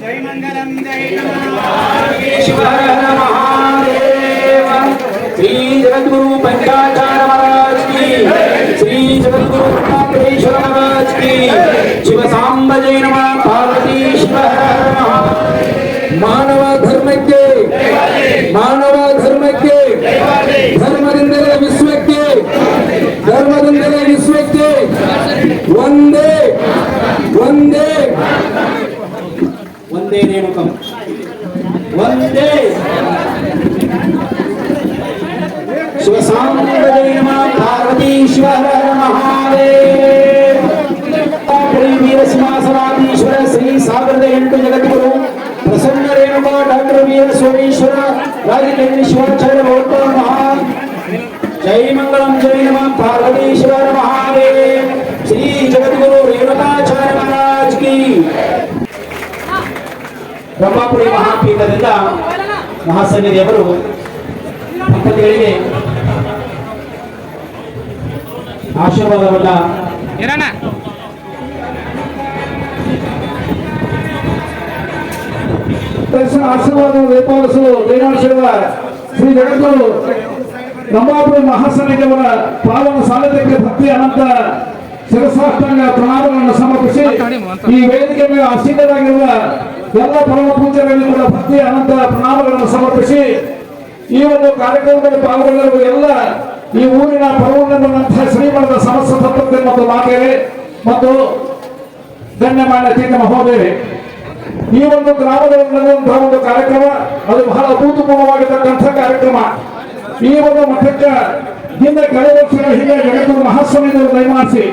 జై మంగళం జై నమః जगद्गुरु पंचाचार्य महाराज की श्री जगद्गुरु महाराज की शिव सांब जय नमः ಒಂದೇ ರೇಣುಕಂ ಒಂದೇ ಶಿವ ಸಾಂಬ ಪಾರ್ವತೀಶ್ವರ ಮಹಾದೇವ ಶ್ರೀ ವೀರಸಿಂಹಾಸನಾಧೀಶ್ವರ ಶ್ರೀ ಸಾವಿರದ ಎಂಟು ಜಗದ್ಗುರು ಪ್ರಸನ್ನ ರೇಣುಕ ಡಾಕ್ಟರ್ ವೀರ ಸೋಮೇಶ್ವರ ರಾಜಕೇಂದ್ರ ಶಿವಾಚಾರ್ಯ ಭಗವತ್ಪಾದ ಮಹಾ ಜೈ ಮಂಗಳಂ ಜೈ ಬ್ರಹ್ಮಪುರಿ ಮಹಾಪೀಠದಿಂದ ಮಹಾಸನ್ನಿಧಿಯವರು ದಂಪತಿಗಳಿಗೆ ಆಶೀರ್ವಾದವನ್ನ ಇರೋಣ ದರ್ಶನ ಆಶೀರ್ವಾದ ವೇಪಾಲಿಸಲು ದೈವಾಶೀರ್ವ ಶ್ರೀ ಜಗದ್ಗುರು ನಮ್ಮಾಪುರಿ ಮಹಾಸನ್ನಿಧಿಯವರ ಪಾವನ ಸಾಲದಕ್ಕೆ ಭಕ್ತಿ ಅನಂತ ಶಿರಸಾಷ್ಟಾಂಗ ಪ್ರಣಾಮವನ್ನು ಸಮರ್ಪಿಸಿ ಈ ವೇದಿಕೆ ಮೇಲೆ ಆಸೀನರಾಗಿರುವ ಎಲ್ಲ ಪರಮ ಪೂಜೆಗಳಲ್ಲಿ ಕೂಡ ಭಕ್ತಿ ಅನಂತ ಪ್ರಣಾಮಗಳನ್ನು ಸಮರ್ಪಿಸಿ ಈ ಒಂದು ಕಾರ್ಯಕ್ರಮದಲ್ಲಿ ಪಾಲ್ಗೊಳ್ಳಲು ಎಲ್ಲ ಈ ಊರಿನ ಪರವನ್ನಂತಹ ಶ್ರೀಮಠದ ಸಮಸ್ತ ತತ್ವತೆ ಮತ್ತು ಮಾತೆಯರೇ ಮತ್ತು ಗಣ್ಯಮಾನ್ಯ ತೀರ್ಥ ಮಹೋದೇವಿ ಈ ಒಂದು ಗ್ರಾಮದಲ್ಲಿ ಒಂದು ಕಾರ್ಯಕ್ರಮ, ಅದು ಬಹಳ ಅಭೂತಪೂರ್ವವಾಗಿರ್ತಕ್ಕಂಥ ಕಾರ್ಯಕ್ರಮ. ಈ ಒಂದು ಮಠಕ್ಕೆ ಹಿಂದೆ ಕಳೆದ ವರ್ಷಗಳ ಹಿಂದೆ ಜಗತ್ತು ಮಹಾಸ್ವಾಮಿ ದಯಮಾಡಿಸಿ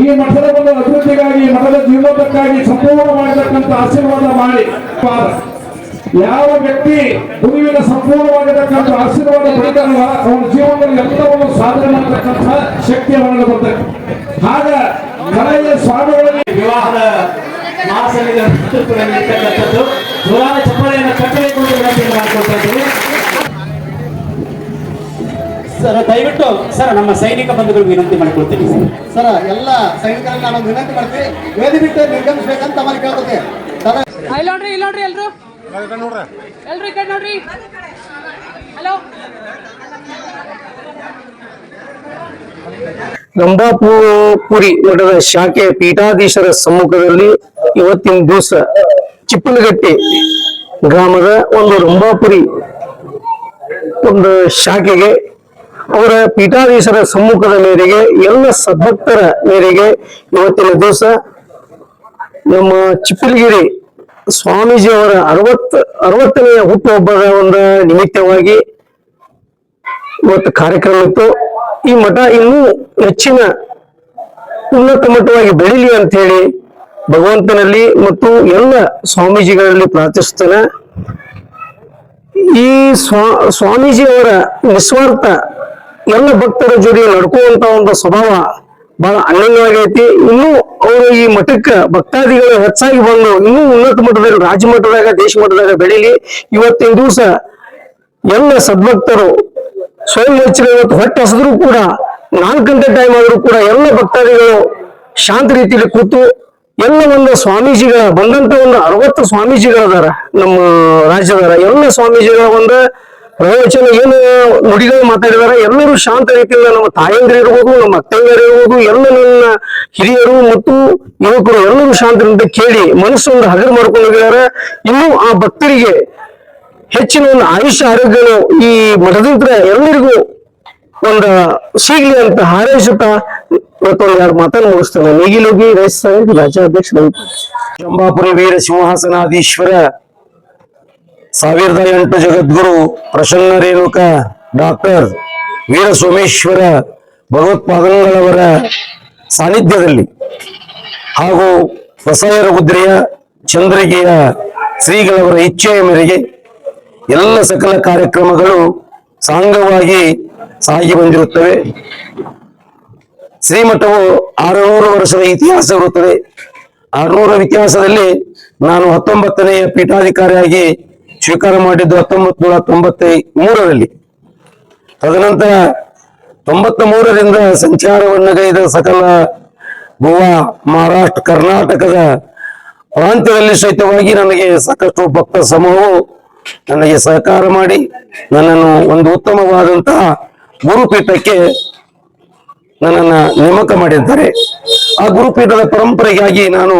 ಈ ಮಠದ ಒಂದು ಅಭಿವೃದ್ಧಿಗಾಗಿ, ಮಠದ ಜೀವನಕ್ಕಾಗಿ ಸಂಪೂರ್ಣ ಸಂಪೂರ್ಣವಾಗಿರ್ತಕ್ಕಂಥ ಆಶೀರ್ವಾದ ಮಾಡಿ. ಯಾವ ವ್ಯಕ್ತಿ ಗುರುವಿನ ಸಂಪೂರ್ಣವಾಗಿರ್ತಕ್ಕಂಥ ಆಶೀರ್ವಾದ ಪಡೆದಲ್ಲ ಅವನ ಜೀವನದಲ್ಲಿ ಎಲ್ಲವನ್ನು ಸಾಧನೆ ಮಾಡತಕ್ಕಂಥ ಶಕ್ತಿ ಅವನಿಗೆ ಬರ್ತದೆ ಆಗ ಕಲೆಯ ಸ್ವಾಮಿಗಳಲ್ಲಿ ವಿವಾಹದ ನೇತೃತ್ವದಲ್ಲಿ ಇರ್ತಕ್ಕಂಥದ್ದು ಜೋರಾದ ಸರ್ ದಯವಿಟ್ಟು ಸರ್ ನಮ್ಮ ಸೈನಿಕ ಬಂಧುಗಳು ವಿನಂತಿ ಮಾಡಿಕೊಳ್ತೀನಿ ಸರ್. ಸರ ಎಲ್ಲ ಸೈನಿಕರನ್ನ ನಾನು ವಿನಂತಿ ಮಾಡ್ತೀನಿ ವೇದಿ ಬಿಟ್ಟು ನಿರ್ಗಮಿಸ್ಬೇಕಂತ ತಮ್ಮಲ್ಲಿ ಕೇಳ್ಕೊತೀನಿ ಇಲ್ಲ ನೋಡ್ರಿ ಇಲ್ಲಿ ನೋಡ್ರಿ ಎಲ್ರು? ಎಲ್ರು ಈ ಕಡೆ ನೋಡ್ರಿ? ಹಲೋ? ಪುರಿ ಮಠದ ಶಾಖೆ ಪೀಠಾಧೀಶರ ಸಮ್ಮುಖದಲ್ಲಿ ಇವತ್ತಿನ ದಿವಸ ಚಿಪ್ಪನಗಟ್ಟೆ ಗ್ರಾಮದ ಒಂದು ರಂಭಾಪುರಿ ಒಂದು ಶಾಖೆಗೆ ಅವರ ಪೀಠಾಧೀಶರ ಸಮ್ಮುಖದ ಮೇರೆಗೆ, ಎಲ್ಲ ಸದ್ಭಕ್ತರ ಮೇರೆಗೆ ಇವತ್ತಿನ ದಿವಸ ನಮ್ಮ ಚಿಪ್ಪಲಗಿರಿ ಸ್ವಾಮೀಜಿಯವರ ಅರವತ್ ಅರವತ್ತನೆಯ ಹುಟ್ಟುಹಬ್ಬದ ಒಂದು ನಿಮಿತ್ತವಾಗಿ ಇವತ್ತು ಕಾರ್ಯಕ್ರಮ ಇತ್ತು. ಈ ಮಠ ಇನ್ನೂ ಹೆಚ್ಚಿನ ಉನ್ನತ ಮಟ್ಟವಾಗಿ ಬೆಳಿಲಿ ಅಂತ ಹೇಳಿ ಭಗವಂತನಲ್ಲಿ ಮತ್ತು ಎಲ್ಲ ಸ್ವಾಮೀಜಿಗಳಲ್ಲಿ ಪ್ರಾರ್ಥಿಸ್ತೇನೆ ಈ ಸ್ವಾ, ಸ್ವಾಮೀಜಿಯವರ ನಿಸ್ವಾರ್ಥ ಎಲ್ಲ ಭಕ್ತರ ಜೊತೆ ನಡ್ಕುವಂತ ಒಂದು ಸ್ವಭಾವ ಬಹಳ ಅನನ್ಯವಾಗೈತಿ. ಇನ್ನೂ ಅವರು ಈ ಮಠಕ್ಕೆ ಭಕ್ತಾದಿಗಳು ಹೆಚ್ಚಾಗಿ ಬಂದು ಇನ್ನೂ ಉನ್ನತ ಮಟ್ಟದಲ್ಲಿ ರಾಜ್ಯ ಮಟ್ಟದಾಗ, ದೇಶ ಮಟ್ಟದಾಗ ಬೆಳೀಲಿ. ಇವತ್ತಿನ ದಿವಸ ಎಲ್ಲ ಸದ್ಭಕ್ತರು ಸ್ವಯಂ ಹೆಚ್ಚಿನ ಇವತ್ತು ಹೊಟ್ಟೆ ಹಸಿದ್ರು ಕೂಡ, ನಾಲ್ಕು ಗಂಟೆ ಟೈಮ್ ಆದ್ರೂ ಕೂಡ ಎಲ್ಲ ಭಕ್ತಾದಿಗಳು ಶಾಂತ ರೀತಿಯಲ್ಲಿ ಕೂತು ಎಲ್ಲ ಒಂದು ಸ್ವಾಮೀಜಿಗಳ, ಬಂದಂತ ಒಂದು ಅರವತ್ತು ಸ್ವಾಮೀಜಿಗಳದಾರ ನಮ್ಮ ರಾಜ್ಯದಾರ ಎಲ್ಲ ಸ್ವಾಮೀಜಿಗಳ ಒಂದು ಪ್ರವಚನ ಏನು ನುಡಿಗಳು ಮಾತಾಡಿದಾರೆ? ಎಲ್ಲರೂ ಶಾಂತ ರೀತಿಯಿಂದ ನಮ್ಮ ತಾಯಂದಿರು ಇರ್ಬೋದು, ನಮ್ಮ ಅತ್ತಂಗರು ಇರ್ಬೋದು, ಎಲ್ಲ ನನ್ನ ಹಿರಿಯರು ಮತ್ತು ಯುವಕರು ಎಲ್ಲರೂ ಶಾಂತರಿಂದ ಕೇಳಿ ಮನಸ್ಸೊಂದು ಹಗರು ಮಾಡ್ಕೊಂಡು ಇನ್ನೂ ಆ ಭಕ್ತರಿಗೆ ಹೆಚ್ಚಿನ ಒಂದು ಆಯುಷ್ಯ ಆರೋಗ್ಯಗಳು ಈ ಮಠದಿಂದ ಎಲ್ಲರಿಗೂ ಒಂದು ಸಿಗ್ಲಿ ಅಂತ ಹಾರೈಸುತ್ತಾ ಇವತ್ತೊಂದು ಎರಡು ಮಾತನ್ನು ಮುಗಿಸ್ತೇನೆ. ನೀಗಿಲೋಗಿ ಸಾಹೇಬ್ ರಾಜ್ಯಾಧ್ಯಕ್ಷ ಚಂಬಾಪುರಿ ವೀರ ಸಿಂಹಾಸನಾಧೀಶ್ವರ ಸಾವಿರದ ಎಂಟು ಜಗದ್ಗುರು ಪ್ರಸನ್ನ ರೇಣುಕ ಡಾಕ್ಟರ್ ವೀರ ಸೋಮೇಶ್ವರ ಭಗವತ್ಪಾದಂಗಳವರ ಸಾನ್ನಿಧ್ಯದಲ್ಲಿ ಹಾಗೂ ಹೊಸಯರ ಮುದ್ರೆಯ ಚಂದ್ರಿಕೆಯ ಶ್ರೀಗಳವರ ಇಚ್ಛೆಯ ಮೇರೆಗೆ ಎಲ್ಲ ಸಕಲ ಕಾರ್ಯಕ್ರಮಗಳು ಸಾಂಗವಾಗಿ ಸಾಗಿ ಬಂದಿರುತ್ತವೆ. ಶ್ರೀಮಠವು ಆರುನೂರು ವರ್ಷದ ಇತಿಹಾಸವಿರುತ್ತದೆ ಆರುನೂರ ಇತಿಹಾಸದಲ್ಲಿ ನಾನು ಹತ್ತೊಂಬತ್ತನೆಯ ಪೀಠಾಧಿಕಾರಿಯಾಗಿ ಸ್ವೀಕಾರ ಮಾಡಿದ್ದು ಹತ್ತೊಂಬತ್ ನೂರ ತೊಂಬತ್ತ ಮೂರರಲ್ಲಿ ತದನಂತರ ತೊಂಬತ್ತ ಮೂರರಿಂದ ಸಂಚಾರವನ್ನಗೈದ ಸಕಲ ಗೋವಾ, ಮಹಾರಾಷ್ಟ್ರ, ಕರ್ನಾಟಕದ ಪ್ರಾಂತ್ಯದಲ್ಲಿ ಸಹಿತವಾಗಿ ನನಗೆ ಸಾಕಷ್ಟು ಭಕ್ತ ಸಮೂಹವು ನನಗೆ ಸಹಕಾರ ಮಾಡಿ ನನ್ನನ್ನು ಒಂದು ಉತ್ತಮವಾದಂತಹ ಗುರುಪೀಠಕ್ಕೆ ನನ್ನನ್ನು ನೇಮಕ ಮಾಡಿದ್ದಾರೆ. ಆ ಗುರುಪೀಠದ ಪರಂಪರೆಗಾಗಿ ನಾನು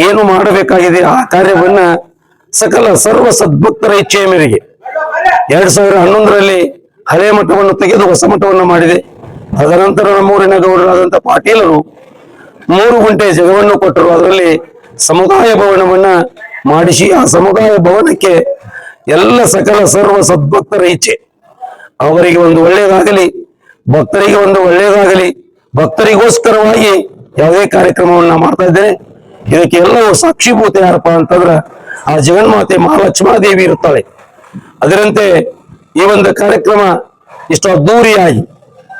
ಏನು ಮಾಡಬೇಕಾಗಿದೆ ಆ ಕಾರ್ಯವನ್ನ ಸಕಲ ಸರ್ವ ಸದ್ಭಕ್ತರ ಇಚ್ಛೆಯ ಮೇರೆಗೆ ಎರಡ್ ಸಾವಿರ ಹನ್ನೊಂದರಲ್ಲಿ ಹಳೆ ಮಠವನ್ನು ತೆಗೆದು ಹೊಸ ಮಠವನ್ನು ಮಾಡಿದೆ. ತದನಂತರ ನಮ್ಮೂರಿನ ಗೌಡರಾದಂಥ ಪಾಟೀಲರು ಮೂರು ಗುಂಟೆ ಜಗವನ್ನು ಕೊಟ್ಟರು. ಅದರಲ್ಲಿ ಸಮುದಾಯ ಭವನವನ್ನ ಮಾಡಿಸಿ ಆ ಸಮುದಾಯ ಭವನಕ್ಕೆ ಎಲ್ಲ ಸಕಲ ಸರ್ವ ಸದ್ಭಕ್ತರ ಇಚ್ಛೆ. ಅವರಿಗೆ ಒಂದು ಒಳ್ಳೆಯದಾಗಲಿ, ಭಕ್ತರಿಗೆ ಒಂದು ಒಳ್ಳೆಯದಾಗಲಿ, ಭಕ್ತರಿಗೋಸ್ಕರವಾಗಿ ಯಾವುದೇ ಕಾರ್ಯಕ್ರಮವನ್ನ ಮಾಡ್ತಾ ಇದ್ದೇನೆ. ಇದಕ್ಕೆ ಎಲ್ಲವೂ ಸಾಕ್ಷಿಭೂತ ಯಾರಪ್ಪ ಅಂತಂದ್ರ ಆ ಜಗನ್ಮಾತೆ ಮಹಾಲಕ್ಷ್ಮಾದೇವಿ ಇರುತ್ತಾಳೆ. ಅದರಂತೆ ಈ ಒಂದು ಕಾರ್ಯಕ್ರಮ ಇಷ್ಟು ಅದ್ದೂರಿಯಾಗಿ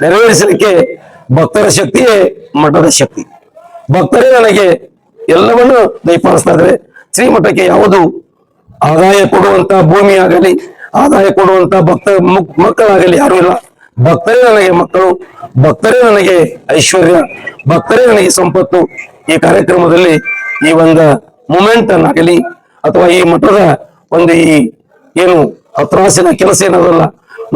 ನೆರವೇರಿಸಲಿಕ್ಕೆ ಭಕ್ತರ ಶಕ್ತಿಯೇ ಮಠದ ಶಕ್ತಿ. ಭಕ್ತರೇ ನನಗೆ ಎಲ್ಲವನ್ನು ದಯಪಾಲಿಸ್ತಾ ಇದ್ದಾರೆ ಶ್ರೀಮಠಕ್ಕೆ ಯಾವುದು ಆದಾಯ ಕೊಡುವಂತ ಭೂಮಿ ಆಗಲಿ ಆದಾಯ ಕೊಡುವಂತ ಭಕ್ತ ಮಕ್- ಮಕ್ಕಳಾಗಲಿ ಯಾರು ಇಲ್ಲ. ಭಕ್ತರೇ ನನಗೆ ಮಕ್ಕಳು, ಭಕ್ತರೇ ನನಗೆ ಐಶ್ವರ್ಯ, ಭಕ್ತರೇ ನನಗೆ ಸಂಪತ್ತು. ಈ ಕಾರ್ಯಕ್ರಮದಲ್ಲಿ ಈ ಒಂದು ಮೂಮೆಂಟ್ ಅನ್ನಾಗಲಿ ಅಥವಾ ಈ ಮಠದ ಒಂದು ಈ ಏನು ಹತ್ರಾಸಿನ ಕೆಲಸ ಏನದಲ್ಲ,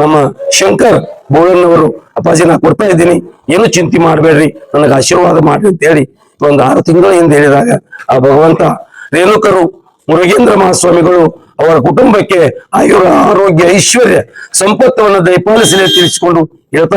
ನಮ್ಮ ಶಂಕರ್ ಬೋಳನ್ನವರು ಅಪ್ಪಾಜಿ ನಾ ಕೊಡ್ತಾ ಇದ್ದೀನಿ. ಏನು ಚಿಂತೆ ಮಾಡಬೇಡ್ರಿ, ನನಗೆ ಆಶೀರ್ವಾದ ಮಾಡಿ ಅಂತ ಹೇಳಿ ಒಂದು ಆರು ತಿಂಗಳ ಹಿಂದೆ ಹೇಳಿದಾಗ ಆ ಭಗವಂತ ರೇಣುಕರು, ಮುರುಗೇಂದ್ರ ಮಹಾಸ್ವಾಮಿಗಳು ಅವರ ಕುಟುಂಬಕ್ಕೆ ಆಯುರ ಆರೋಗ್ಯ ಐಶ್ವರ್ಯ ಸಂಪತ್ತವನ್ನು ದಯಪಾಲಿಸಲಿ ತಿಳಿಸಿಕೊಂಡು ಹೇಳ್ತಾ